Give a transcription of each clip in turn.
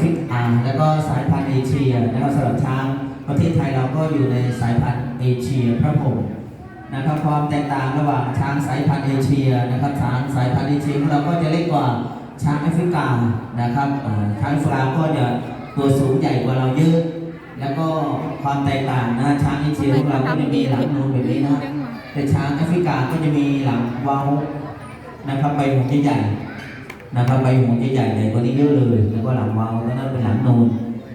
ฟริกาแล้วก็สายพันธุ์เอเชียนะครับสำหรับช้างประเทศไทยเราก็อยู่ในสายพันธุ์เอเชียครับผมนะครับความแตกต่างระหว่างช้างสายพันธุ์เอเชียนะครับช้างสายพันธุ์เอเชียของเราก็จะเล็กกว่าช้างแอฟริกานะครับช้างฟราก็จะตัวสูงใหญ่กว่าเราเยอะ แล้วก็ความแตกต่างนะช้างเอเชียของเราก็จะมีหลังนูนแบบนี้นะแต่ช้างแอฟริกาก็จะมีหลังเว้านะครับใบหูใหญ่ นะครับใบหูใหญ่ๆเลยตัวนี้เยอะเลย แล้วก็หลังเว้าแล้วนั่นเป็นหลังนูน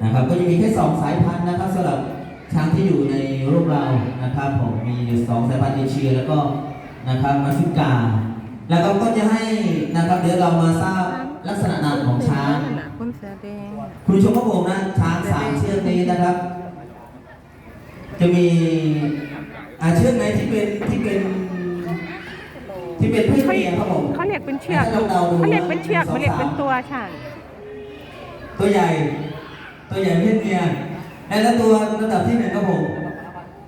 นะครับ ก็จะมีแค่สองสายพันธุ์นะครับสำหรับช้างที่อยู่ในรูปเรานะครับผมมีสองสายพันธุ์เอเชีย แล้วก็นะครับแอฟริกา แล้วก็ก็จะให้นะครับเดี๋ยวเรามาทราบลักษณะนามของช้างคนเสือแดงคุณผู้ชมครับผมนะช้างสามเชือกนี้นะครับ จะมีอาเชือกไหนที่เป็นที่เป็น ที่เป็นเพศเขาเมียครับผมเขาเรียกเป็นเชือกลูกเขาเรียกเป็นเชือกไม่เรียกเป็นตัวฉันตัวใหญ่ ตัวใหญ่เพศเมียแล้วตัวระดับที่หนึ่งครับผม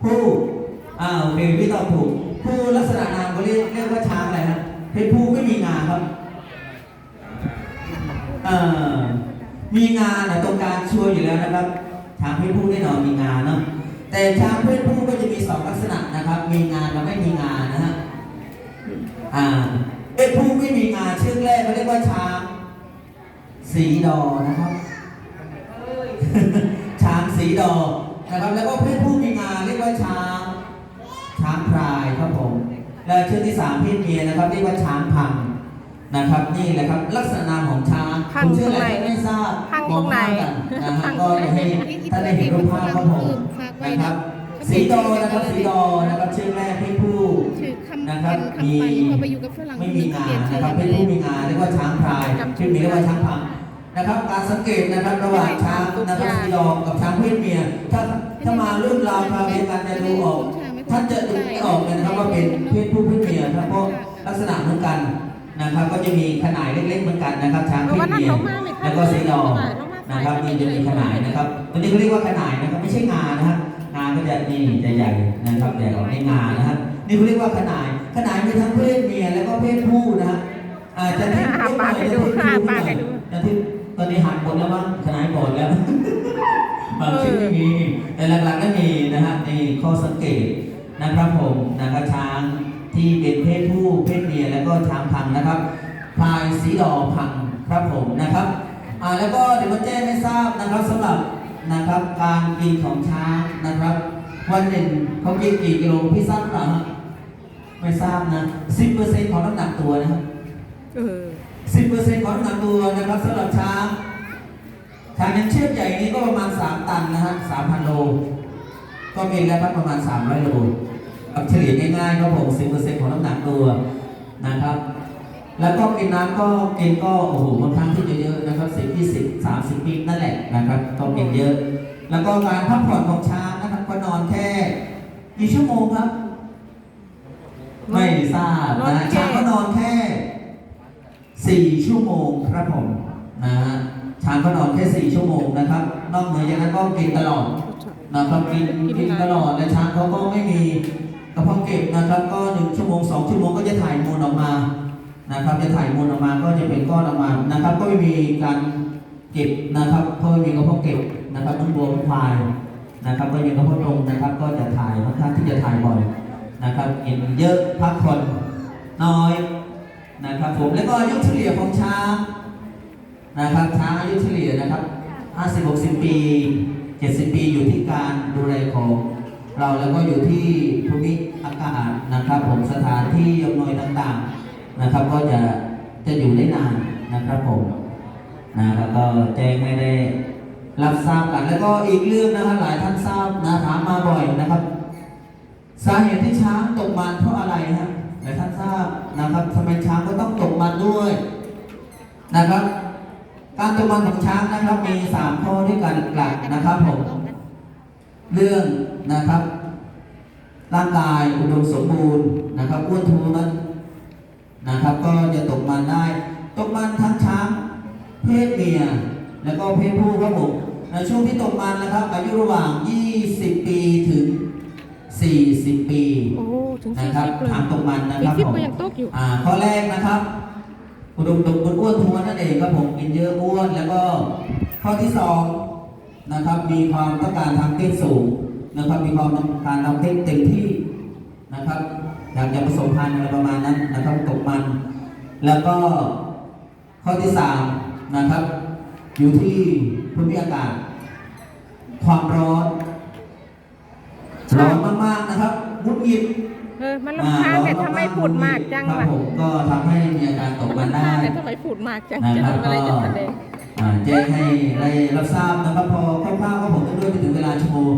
ผู้อ่าโอเคพี่ตอบถูกผู้ลักษณะนามเขาเรียกเรียกว่าช้างอะไรฮะเพศผู้ไม่มีงาครับเอ่อมีงาน่ะตรงกลางชัวร์อยู่แล้วนะครับ ช้างเพศผู้แน่นอนมีงาเนาะแต่ช้างเพศผู้ก็จะมีสองลักษณะนะครับ มีงากับไม่มีงานะฮะ อ่าเพศผู้ไม่มีงาเชือกแรกเขาเรียกว่าช้างสีดอนะครับ ช้างสีดอนะครับ แล้วก็เพศผู้มีงาเรียกว่าช้าง ช้างพลายครับผม และเชือกที่สามเพศเมียนะครับเรียกว่าช้างพังนะครับ นี่แหละครับ ลักษณะนามของช้างพังคุณชื่ออะไรตรงไหนก็ไม่ทราบพังตรงไหนมอข้ามกันนะฮะก็จะให้ท่านได้เห็นรูปภาพครับผมนะครับ สีดอนะครับสีดอนะครับเชือกแรกเพศผู้ถือคำ นะครับคำมีไปพอไปอยู่กับฝรั่งไม่มีงาเปลี่ยนนะชื่อครับเพศผู้มีงาเรียกว่าช้างพลายชื่อมีเรียกว่าช้างพังนะครับการสังเกตนะครับระหว่างช้างนะครับสีดอกับช้างเพศเมีย ถ้าถ้ามารุ่นราวคราวเดียวกันจะดูออกท่านจะดูไม่ออกเลยนะครับว่าเป็นเพศผู้เพศเมียครับเพราะลักษณะเหมือนกันนะครับ ก็จะมีขนาดเล็กๆเหมือนกันนะครับ ช้างเพศเมียแล้วก็สีดอนะครับนี่จะมีขนาดนะครับตัวนี้เขาเรียกว่าขนาดนะครับไม่ใช่งานะครับงาก็จะนี่จะใหญ่นะครับใหญ่กว่าไม่งานะครับนี่เขาเรียกว่าขนาย ขนายมีทั้งเพศเมียแล้วก็เพศผู้นะฮะอาจจะที่อ่าปากให้ดูอ่าปากให้ดูจะที่ตอนนี้หันหมดแล้วมั้งขนายหมดแล้วบางชื่อไม่มีแต่หลักๆก็มีนะฮะในข้อสังเกตนะครับผมนะครับช้างที่เป็นเพศผู้เพศเมียแล้วก็ช้างพังนะครับพลายสีดอพังครับผมนะครับอ่าแล้วก็เดี๋ยวมาแจ้งให้ทราบนะครับสำหรับนะครับการกินของช้างนะครับ วันหนึ่งเขากินกี่กิโลพี่ทราบหรือเปล่าฮะ ไม่ทราบนะสิบเปอร์เซ็นต์ของน้ำหนักตัวนะครับเออสิบเปอร์เซ็นต์ของน้ำหนักตัวนะครับสำหรับช้างช้างยังเชือกใหญ่นี้ก็ประมาณสามตันนะฮะสามพันโล ก็กินแล้วครับประมาณสามร้อยโลกับเฉลี่ยง่ายๆครับผมสิบเปอร์เซ็นต์ของน้ำหนักตัวนะครับ แล้วก็กินน้ำก็กินก็โอ้โหบางครั้งที่เยอะๆนะครับสิบยี่สิบสามสิบปีนั่นแหละนะครับก็กินเยอะ แล้วก็การพักผ่อนของช้างนะครับก็นอนแค่กี่ชั่วโมงครับ ไม่ทราบนะช้างก็นอนแค่สี่ชั่วโมงครับผมนะฮะช้างก็นอนแค่สี่ชั่วโมงนะครับ นอกเหนือจากนั้นก็กินตลอดนะครับกินกินตลอดและช้างเขาก็ไม่มีกระเพาะเก็บนะครับ ก็หนึ่งชั่วโมงสองชั่วโมงก็จะถ่ายมูลออกมานะครับ จะถ่ายมูลออกมาก็จะเป็นก้อนออกมานะครับ ก็ไม่มีการเก็บนะครับเพราะไม่มีกระเพาะเก็บนะครับต้องบวมควายนะครับ ก็มีกระเพาะตรงนะครับ ก็จะถ่ายค่อนข้างที่จะถ่ายบ่อย นะครับกินเยอะพักผ่อนน้อยนะครับผมแล้วก็อายุเฉลี่ยของช้างนะครับช้างอายุเฉลี่ยนะครับ 50 60 ปี 70 ปีอยู่ที่การดูแลของเราแล้วก็อยู่ที่ภูมิอากาศนะครับผมสถานที่อำนวยต่างๆนะครับ ก็จะจะอยู่ได้นานนะครับผมนะครับก็แจ้งให้ได้รับทราบกัน แล้วก็อีกเรื่องนะครับหลายท่านทราบนะถามมาบ่อยนะครับ สาเหตุที่ช้างตกมันเพราะอะไรฮะหลายท่านทราบนะครับทำไมช้างก็ต้องตกมันด้วยนะครับ การตกมันของช้างนะครับมีสามข้อด้วยกันหลักนะครับผมเรื่องนะครับ ร่างกายอุดมสมบูรณ์นะครับอ้วนท้วนนะครับ ก็จะตกมันได้ ตกมันทั้งช้างเพศเมียแล้วก็เพศผู้ครับผมในช่วงที่ตกมันนะครับอายุระหว่าง 20 ถึงนะสี่ครับสิบเลยทางตกมันนะอีคกรับสิบผมก็ยังตกอยู่อ่าข้อแรกนะครับอุดมสมบูรณ์อ้วนท้วนนั่นเองครับผมกินเยอะอ้วนแล้วก็ข้อที่สองนะครับมีความต้องการทางเพศสูงนะครับมีความต้องการทางเพศเต็มที่นะครับอยากจะผสมพันธุ์อะไรประมาณนั้นนะครับตกมัน แล้วก็ข้อที่สามนะครับ อยู่ที่ภูมิอากาศ ความร้อนร้อนมากๆนะครับมุดหงิด เออมันรำคาญแต่ทำไมพูดมากจังครับวะผมก็ทำให้มีอาการตกมันได้แต่ทำไมพูดมากจังนะจะครับทำอะไรก็จะแสดงอ่าแจ้งให้ได้รับทราบนะครับพอคร่าวๆก็ผมก็ด้วยไปถึงเวลาชั่วโมง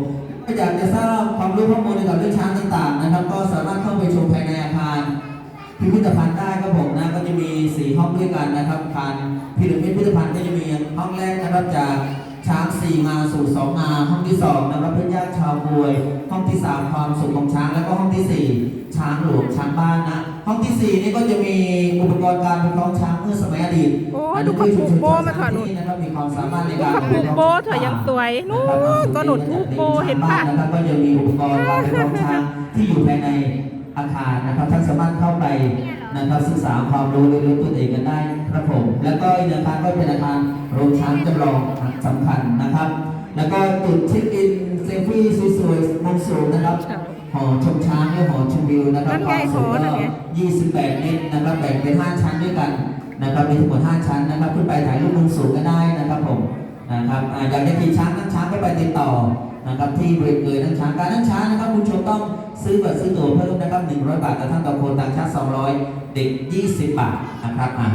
ก็อยากจะทราบความรู้ข้อมูลเกี่ยวกับเรื่องช้างต่างๆนะครับ ก็สามารถเข้าไปชมภายในอาคารพิพิธภัณฑ์ได้ครับผมนะก็จะมีสี่ห้องด้วยกันนะครับการพิพิธภัณฑ์ก็จะมีห้องแรกนะครับจาก ช้างสี่งาสู่สองงาห้องที่สองนะครับเพื่อนญาติชาวบวย ห้องที่สามความสุขของช้างแล้วก็ห้องที่สี่ช้างหลวงช้างบ้านนะ ห้องที่สี่นี่ก็จะมีอุปกรณ์การเป็นของช้างเมื่อสมัยอดีตโอ้อันดูนี้เขาคือผูชุกมชนโบมาถอดหนุนนะครับมีความสามารถในดูการเขาผูกโบเถอะยังสวยนู่นก็หนุนผูกโบเห็นปะนะครับก็จะมีอุปกรณ์การเป็นของช้างที่อยู่ภายในอาคารนะครับท่านสามารถเข้าไปนะครับศึกษาความรู้เรียนรู้ตัวเองกันได้ครับผม แล้วก็อีกอาคารก็เป็นอาคารโรงช้างจำลอง สำคัญนะครับ แล้วก็จุดเช็คอินเซลฟี่สวยๆมุมสูงนะครับหอชมช้างและหอชมวิวนะครับนั่นไงความสูงหอนั่ก็นไง28 เมตรนะครับแบ่งเป็น 5 ชั้นด้วยกันนะครับมีทั้งหมด 5 ชั้นนะครับขึ้นไปถ่ายรูปมุมสูงก็ได้นะครับผมนะครับอ่าอยากจะขี่ช้างนั่งช้างก็ไปติดต่อนะครับที่บริเวณนั่งช้างการนั่งช้างนะครับคุณผู้ชมต้องซื้อบัตรซื้อตั๋วเพิ่มนะครับ 100 บาทแต่ท่านต่อคนต่างชาติ 200 เด็ก 20 บาทนะครับอ่า